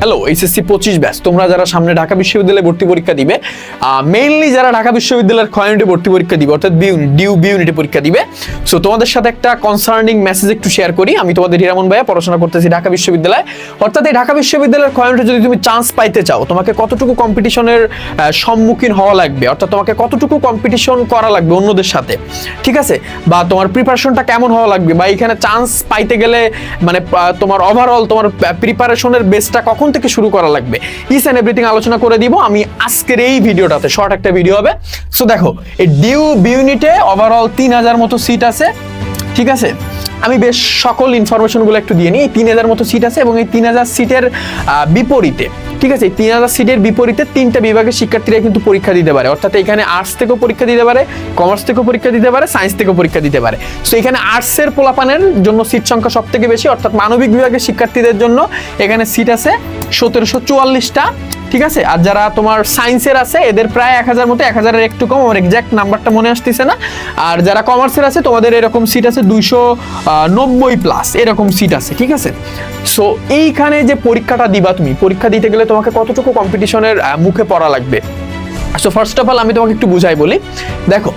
Hello HSC পঁচিশ batch তোমরা যারা সামনে ঢাকা বিশ্ববিদ্যালয়ে ভর্তি পরীক্ষা দিবে মেইনলি যারা ঢাকা বিশ্ববিদ্যালয়ের ক্ষয় ইউনিটে ভর্তি পরীক্ষা দিবে, অর্থাৎ ডিউ বি ইউনিটে পরীক্ষা দিবে। সো তোমাদের সাথে একটা কনসার্নিং মেসেজ একটু শেয়ার করি। আমি তোমাদের হিরামন ভাইয়া পড়াশোনা করতেছি ঢাকা বিশ্ববিদ্যালয়ে। অর্থাৎ এই ঢাকা বিশ্ববিদ্যালয়ের ক্ষয় ইউনিটে যদি তুমি চান্স পাইতে চাও, তোমাকে কতটুকু কম্পিটিশনের সম্মুখীন হওয়া লাগবে? অর্থাৎ তোমাকে কতটুকু কম্পিটিশন করা লাগবে অন্যদের সাথে? ঠিক আছে? বা তোমার প্রিপারেশনটা কেমন হওয়া লাগবে? বা এখানে চান্স পাইতে গেলে মানে তোমার ওভারঅল তোমার প্রিপারেশনের বেসটা কখন থেকে শুরু করা লাগবে। ইস অ্যান্ড এভরিথিং আলোচনা করে দিব। আমি আজকের এই ভিডিওটাতে শর্ট একটা ভিডিও হবে। সো দেখো, এই ডিউ বিউনিটে ওভারঅল তিন হাজার মতো সিট আছে। ঠিক আছে? আমি বেশ সকল ইনফরমেশনগুলো একটু দিয়ে নিই। এই তিন হাজার মতো সিট আছে এবং এই তিন হাজার সিটের বিপরীতে, ঠিক আছে? তিন হাজার সিটের বিপরীতে তিনটা বিভাগের শিক্ষার্থীরা কিন্তু পরীক্ষা দিতে পারে। অর্থাৎ এখানে আর্টস থেকেও পরীক্ষা দিতে পারে কমার্স থেকেও পরীক্ষা দিতে পারে সায়েন্স থেকেও পরীক্ষা দিতে পারে। সো এখানে আর্টসের পোলাপানের জন্য সিট সংখ্যা সব থেকে বেশি, অর্থাৎ মানবিক বিভাগের শিক্ষার্থীদের জন্য এখানে সিট আছে সতেরোশো চুয়াল্লিশটা। ঠিক আছে? আর যারা তোমার সায়েন্সের আছে, এদের প্রায় এক হাজার মতো, এক হাজারের একটু কম, আমার এক্সাক্ট নাম্বারটা মনে আসতেছে না। আর যারা কমার্সের আছে, তোমাদের এরকম সিট আছে দুইশো নব্বই প্লাস এরকম সিট আছে, ঠিক আছে? সো এইখানে যে পরীক্ষাটা দিবা তুমি, পরীক্ষা দিতে গেলে তোমাকে কতটুকু কম্পিটিশনের মুখে পড়া লাগবে? সো ফার্স্ট অফ অল আমি তোমাকে একটু বুঝাই বলি। দেখো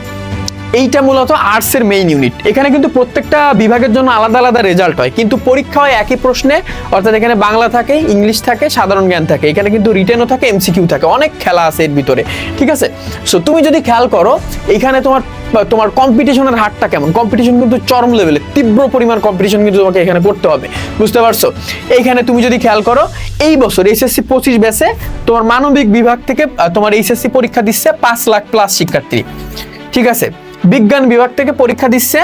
এইটা মূলত আর্টসের মেইন ইউনিট এখানে কিন্তু প্রত্যেকটা বিভাগের জন্য আলাদা আলাদা রেজাল্ট হয়। কিন্তু পরীক্ষা হয় একই প্রশ্নে, অর্থাৎ এখানে বাংলা থাকে, ইংলিশ থাকে, সাধারণ জ্ঞান থাকে। এখানে কিন্তু রিটেনও থাকে এমসিকিউ থাকে। অনেক খেলা আছে এর ভিতরে। ঠিক আছে? সো তুমি যদি খেয়াল করো, এখানে তোমার তোমার কম্পিটিশনের হারটা কেমন? কম্পিটিশন কিন্তু চরম লেভেলে তীব্র পরিমাণ কম্পিটিশন কিন্তু তোমাকে এখানে করতে হবে। বুঝতে পারছ? এইখানে তুমি যদি খেয়াল করো, এই বছর এইচএসসি পঁচিশ ব্যাচে তোমার মানবিক বিভাগ থেকে তোমার এইচএসসি পরীক্ষা দিচ্ছে পাঁচ লাখ প্লাস শিক্ষার্থী। ঠিক আছে? বিজ্ঞান বিভাগ থেকে পরীক্ষা দিচ্ছে।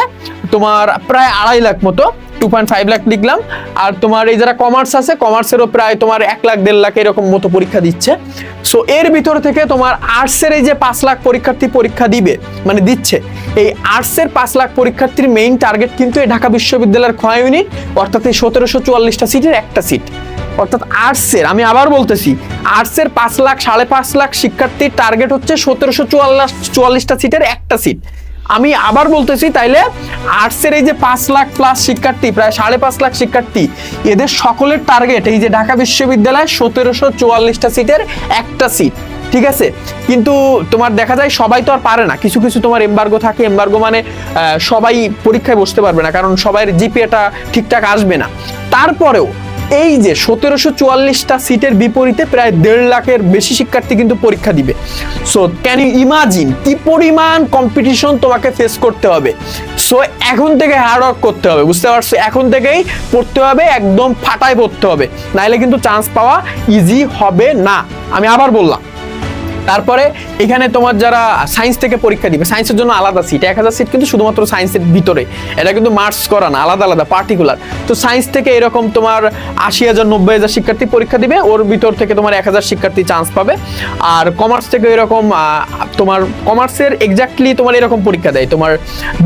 তোমার প্রায় আড়াই লাখ মতো টু পয়েন্ট ফাইভ লাখ লিখলাম। আর তোমার এই যারা কমার্স আছে কমার্সেরও প্রায় তোমার এক লাখ, দেড় লাখ এরকম মতো পরীক্ষা দিচ্ছে। সো এর ভিতর থেকে তোমার আর্টসের এই যে পাঁচ লাখ পরীক্ষার্থী পরীক্ষা দিবে মানে দিচ্ছে, এই আর্টসের পাঁচ লাখ পরীক্ষার্থীর মেইন টার্গেট কিন্তু এই ঢাকা বিশ্ববিদ্যালয়ের ক্ষয় ইউনিট অর্থাৎ এই সতেরোশো চুয়াল্লিশটা সিটের একটা সিট অর্থাৎ আর্টসের আমি আবার বলতেছি আর্টসের পাঁচ লাখ, সাড়ে পাঁচ লাখ শিক্ষার্থীর টার্গেট হচ্ছে সতেরোশো চুয়াল্লিশ চুয়াল্লিশটা সিটের একটা সিট আমি আবার বলতেছি, তাইলে আর্টসের এই যে পাঁচ লাখ প্লাস শিক্ষার্থী, প্রায় সাড়ে পাঁচ লাখ শিক্ষার্থী, এদের সকলের টার্গেট এই যে ঢাকা বিশ্ববিদ্যালয় সতেরোশো চুয়াল্লিশটা সিটের একটা সিট ঠিক আছে? কিন্তু তোমার দেখা যায় সবাই তো আর পারে না। কিছু কিছু তোমার এমবার্গো থাকে। এমবার্গো মানে সবাই পরীক্ষায় বসতে পারবে না, কারণ সবাইয়ের জিপিএটা ঠিকঠাক আসবে না। তারপরেও এই যে সতেরোশো চুয়াল্লিশটা সিটের বিপরীতে প্রায় দেড় লাখের বেশি শিক্ষার্থী কিন্তু পরীক্ষা দিবে। সো ক্যান ইউ ইমাজিন কি পরিমাণ কম্পিটিশন তোমাকে ফেস করতে হবে? সো এখন থেকে হার্ড ওয়ার্ক করতে হবে, বুঝতে পারছ? এখন থেকেই পড়তে হবে, একদম ফাটায় পড়তে হবে। নাইলে কিন্তু চান্স পাওয়া ইজি হবে না। আমি আবার বললাম। তারপরে এখানে তোমার যারা সায়েন্স থেকে পরীক্ষা দিবে সায়েন্সের জন্য আলাদা সিট এক হাজার সিট কিন্তু শুধুমাত্র সায়েন্সের ভিতরে। এটা কিন্তু মার্কস করা না, আলাদা আলাদা পার্টিকুলার তো সায়েন্স থেকে এরকম তোমার আশি হাজার, নব্বই হাজার শিক্ষার্থী পরীক্ষা দিবে, ওর ভিতর থেকে তোমার এক হাজার শিক্ষার্থী চান্স পাবে। আর কমার্স থেকে এরকম তোমার কমার্সের এক্স্যাক্টলি তোমার এরকম পরীক্ষা দেয়। তোমার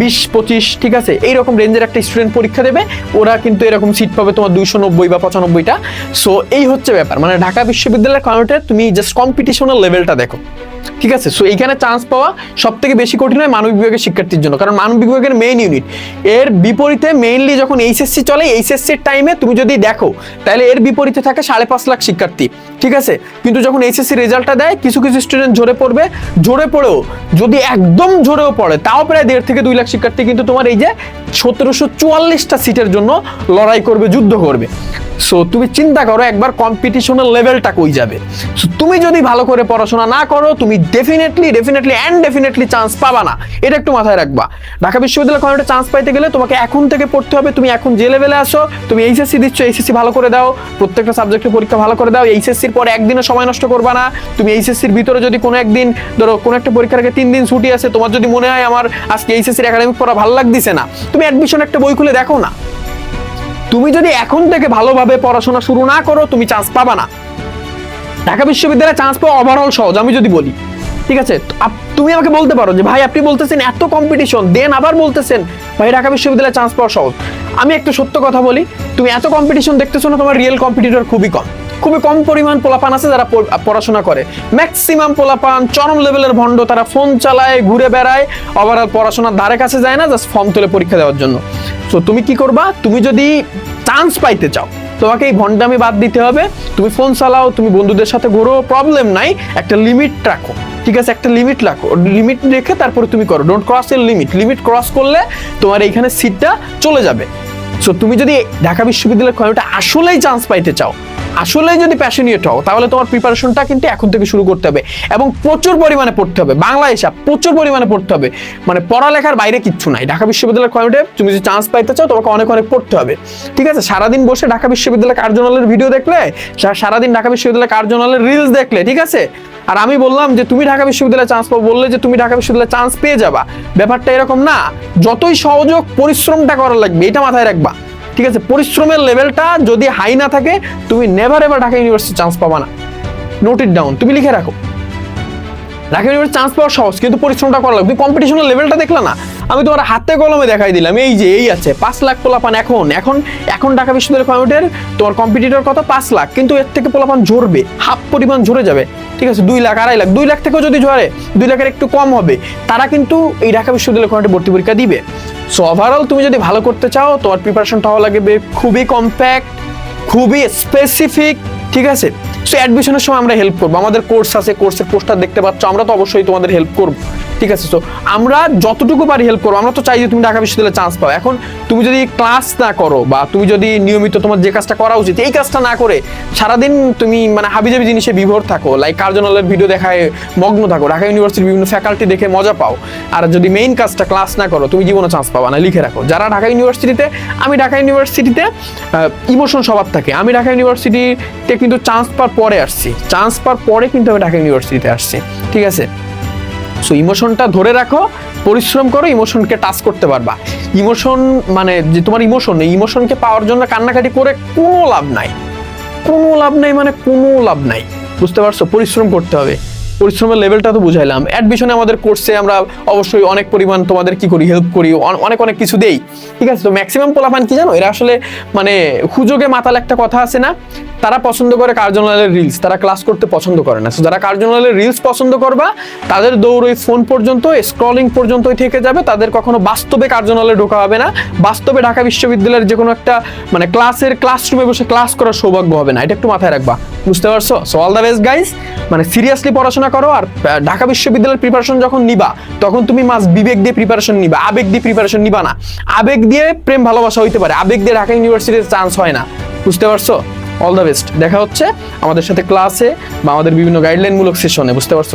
বিশ, পঁচিশ, ঠিক আছে? এইরকম রেঞ্জের একটা স্টুডেন্ট পরীক্ষা দেবে, ওরা কিন্তু এরকম সিট পাবে তোমার দুইশো নব্বই বা পঁচানব্বইটা। সো এই হচ্ছে ব্যাপার। মানে ঢাকা বিশ্ববিদ্যালয়ের কাউন্টে তুমি জাস্ট কম্পিটিশনের লেভেলটা দেখো। ঠিক আছে? সো এইখানে চান্স পাওয়া সব থেকে বেশি কঠিন হয় মানবিক বিভাগের শিক্ষার্থীর জন্য। কারণ মানবিক বিভাগের মেইন ইউনিট এর বিপরীতে মেইনলি যখন এইচএসসি চলে এইচএসসির টাইমে তুমি যদি দেখো, তাহলে এর বিপরীতে থাকে সাড়ে পাঁচ লাখ শিক্ষার্থী। ঠিক আছে? কিন্তু যখন এইচএসসি রেজাল্টটা দেয়, কিছু কিছু স্টুডেন্ট ঝরে পড়বে। ঝরে পড়েও, যদি একদম ঝরেও পড়ে, তাও প্রায় দেড় থেকে দুই লাখ শিক্ষার্থী কিন্তু তোমার এই যে সতেরোশো চুয়াল্লিশটা সিটের জন্য লড়াই করবে, যুদ্ধ করবে। সো তুমি চিন্তা করো, একবার কম্পিটিশনের লেভেলটা কই যাবে? সো তুমি যদি ভালো করে পড়াশোনা না করো, তুমি definitely definitely and definitely chance পাবা না। এটা একটু মাথায় রাখবা। ঢাকা বিশ্ববিদ্যালয় কোনো চান্স পাইতে গেলে তোমাকে এখন থেকে পড়তে হবে। তুমি এখন যে লেভেলে আসো তুমি এইচএসসি দিচ্ছ এইচএসসি ভালো করে দাও। প্রত্যেকটা সাবজেক্টের পরীক্ষা ভালো করে দাও। এইচএসসির পরে একদিনও সময় নষ্ট করবা না। তুমি এইচএসসির ভিতরে যদি কোনো একদিন, ধরো, কোনো একটা পরীক্ষার আগে তিন দিন ছুটি আছে, তোমার যদি মনে হয় আমার আজকে এইচএসসির একাডেমিক পড়া ভালো লাগতেছে না, তুমি অ্যাডমিশন একটা বই খুলে দেখো না। তুমি যদি এখন থেকে ভালোভাবে পড়াশোনা শুরু না করো, তুমি চান্স পাবা না। ঢাকা বিশ্ববিদ্যালয়ে চান্স পাওয়া ওভারঅল সহজ, আমি যদি বলি। ঠিক আছে? তুমি আমাকে বলতে পারো যে, ভাই, আপনি বলতেছেন এত কম্পিটিশন দেন আবার বলতেছেন, ভাই, ঢাকা বিশ্ববিদ্যালয়ে চান্স পাওয়া সহজ। আমি একটা সত্য কথা বলি, তুমি এত কম্পিটিশন দেখতেছো না, তোমার রিয়েল কম্পিটিটর খুবই কম। খুবই কম পরিমাণ পোলাপান আছে যারা পড়াশোনা করে। ম্যাক্সিমাম পোলাপান, চরম লেভেলের ভণ্ড, তারা ফোন চালায়, ঘুরে বেড়ায় ওভারঅল পড়াশোনার ধারে কাছে যায় না জাস্ট ফর্ম তুলে পরীক্ষা দেওয়ার জন্য। তো তুমি কি করবা? তুমি যদি চান্স পাইতে চাও, তোমাকে এই ভন্ডামি বাদ দিতে হবে। তুমি ফোন চালাও, তুমি বন্ধুদের সাথে ঘোরো প্রবলেম নাই, একটা লিমিট রাখো। ঠিক আছে? একটা লিমিট রাখো। লিমিট রেখে তারপরে তুমি করো। ডোন্ট ক্রস এর লিমিট লিমিট ক্রস করলে তোমার এইখানে সিটটা চলে যাবে। সো তুমি যদি ঢাকা বিশ্ববিদ্যালয়ের কয়েকটা আসলেই চান্স পাইতে চাও, আসলেই যদি প্যাশনিয়েট হও, তাহলে তোমার প্রিপারেশনটা কিন্তু এখন থেকে শুরু করতে হবে এবং প্রচুর পরিমাণে পড়তে হবে। বাংলা হিসাব, প্রচুর পরিমাণে পড়তে হবে। মানে পড়ালেখার বাইরে কিচ্ছু নাই। ঢাকা বিশ্ববিদ্যালয়ের কয়েকটে তুমি যদি চান্স পাইতে চাও, তোমাকে অনেক অনেক পড়তে হবে। ঠিক আছে? সারাদিন বসে ঢাকা বিশ্ববিদ্যালয় কার্জনালের ভিডিও দেখলে সারাদিন ঢাকা বিশ্ববিদ্যালয় কার্জনালের রিলস দেখলে, ঠিক আছে? আর আমি বললাম যে তুমি ঢাকা বিশ্ববিদ্যালয়ে চান্স পাবো বললে যে তুমি ঢাকা বিশ্ববিদ্যালয়ে চান্স পেয়ে যাবা। ব্যাপারটা এরকম না, যতই সহযোগ পরিশ্রমটা করা লাগবে, এটা মাথায় রাখবা। ঠিক আছে, পরিশ্রমের লেভেলটা যদি হাই না থাকে, তুমি never ever Dhaka university chance পাবা না। নোট ইট ডাউন তুমি লিখে রাখো। ঢাকা ইউনিভার্সিটি চান্স পাওয়া সহজ, কিন্তু পরিশ্রমটা করা লাগবে। কম্পিটিশনের লেভেলটা দেখলা না। আমি তোমার হাতে কলমে দেখাই দিলাম, এই যে, এই আছে, পাঁচ লাখ পোলাপান এখন এখন এখন ঢাকা বিশ্ববিদ্যালয় কমিটির তোমার কম্পিটিটর কত? পাঁচ লাখ, কিন্তু এর থেকে পোলাপান ঝরবে, হাফ পরিমাণ ঝরে যাবে, ঠিক আছে, দুই লাখ, আড়াই লাখ, দুই লাখ থেকেও যদি ঝরে, দুই লাখের একটু কম হবে, তারা কিন্তু এই ঢাকা বিশ্ববিদ্যালয় কমিটি ভর্তি পরীক্ষা দিবে। সো ওভারঅল তুমি যদি ভালো করতে চাও, তোমার প্রিপারেশনটা হওয়া লাগবে খুবই কম্প্যাক্ট খুবই স্পেসিফিক ঠিক আছে? সো অ্যাডমিশনের সময় আমরা হেল্প করব, আমাদের কোর্স আছে কোর্সের পোস্টার দেখতে পাচ্ছ, আমরা তো অবশ্যই তোমাদের হেল্প করব। ঠিক আছে সো আমরা যতটুকু পারি হেল্প করব, আমরা তো চাই যে তুমি ঢাকা বিশ্ববিদ্যালয়ে চান্স পাও। এখন তুমি যদি ক্লাস না করো বা তুমি যদি নিয়মিত তোমার যে কাজটা করা উচিত, এই কাজটা না করে সারাদিন তুমি মানে হাবিজাবি জিনিসে বিভোর থাকো লাইক কার্জনালের ভিডিও দেখায় মগ্ন থাকো, ঢাকা ইউনিভার্সিটির বিভিন্ন ফ্যাকাল্টি দেখে মজা পাও। আর যদি মেইন কাজটা ক্লাস না করো, তুমি জীবনে চান্স পাবা না, লিখে রাখো। যারা ঢাকা ইউনিভার্সিটিতে আমি ঢাকা ইউনিভার্সিটিতে ইমোশন স্বভাব থাকে। আমি ঢাকা ইউনিভার্সিটিতে কিন্তু চান্স পাওয়ার পরে আসছি। চান্স পাওয়ার পরে কিন্তু আমি ঢাকা ইউনিভার্সিটিতে আসছি। ঠিক আছে? সো ইমোশনটা ধরে রাখো, পরিশ্রম করো ইমোশনকে টাচ করতে পারবা। ইমোশন মানে যে তোমার ইমোশন এই ইমোশনকে পাওয়ার জন্য কান্নাকাটি করে কোনো লাভ নাই। কোনো লাভ নাই মানে কোনো লাভ নাই। বুঝতে পারছ? পরিশ্রম করতে হবে। পরিশ্রমের লেভেলটা তো বুঝাইলাম। অ্যাডমিশনে আমাদের কোর্সে আমরা অবশ্যই অনেক পরিমাণ তোমাদের কি করি হেল্প করি অনেক অনেক কিছু দেই। ঠিক আছে? তো ম্যাক্সিমাম পোলাপান কি জানো? এরা আসলে মানে হুজোগে মাতাল একটা কথা আছে না? তারা পছন্দ করে কার্জনালের রিলস তারা ক্লাস করতে পছন্দ করে না। So, যারা কার্জনালের রিলস পছন্দ করবা তাদের দৌড় ওই ফোন পর্যন্ত স্ক্রলিং পর্যন্তই থেকে যাবে। তাদের কখনো বাস্তবে কার্জনালে ঢোকা হবে না। বাস্তবে ঢাকা বিশ্ববিদ্যালয়ের যে কোনো একটা মানে ক্লাসের ক্লাসরুমে বসে ক্লাস করার সৌভাগ্য হবে না। এটা একটু মাথায় রাখবা। বুঝতে পারছ? So all the best guys মানে সিরিয়াসলি পড়াশোনা করো আর ঢাকা বিশ্ববিদ্যালয়ের প্রিপারেশন যখন নিবা, তখন তুমি মাস বিবেক দিয়ে প্রিপারেশন নিবা, আবেগ দিয়ে প্রিপারেশন নিবা না। আবেগ দিয়ে প্রেম ভালোবাসা হইতে পারে, আবেগ দিয়ে ঢাকা ইউনিভার্সিটির চান্স হয় না। বুঝতে পারছ? অল দ্য বেস্ট দেখা হচ্ছে আমাদের সাথে ক্লাসে বা আমাদের বিভিন্ন গাইডলাইনমূলক সেশনে বুঝতে পারছ?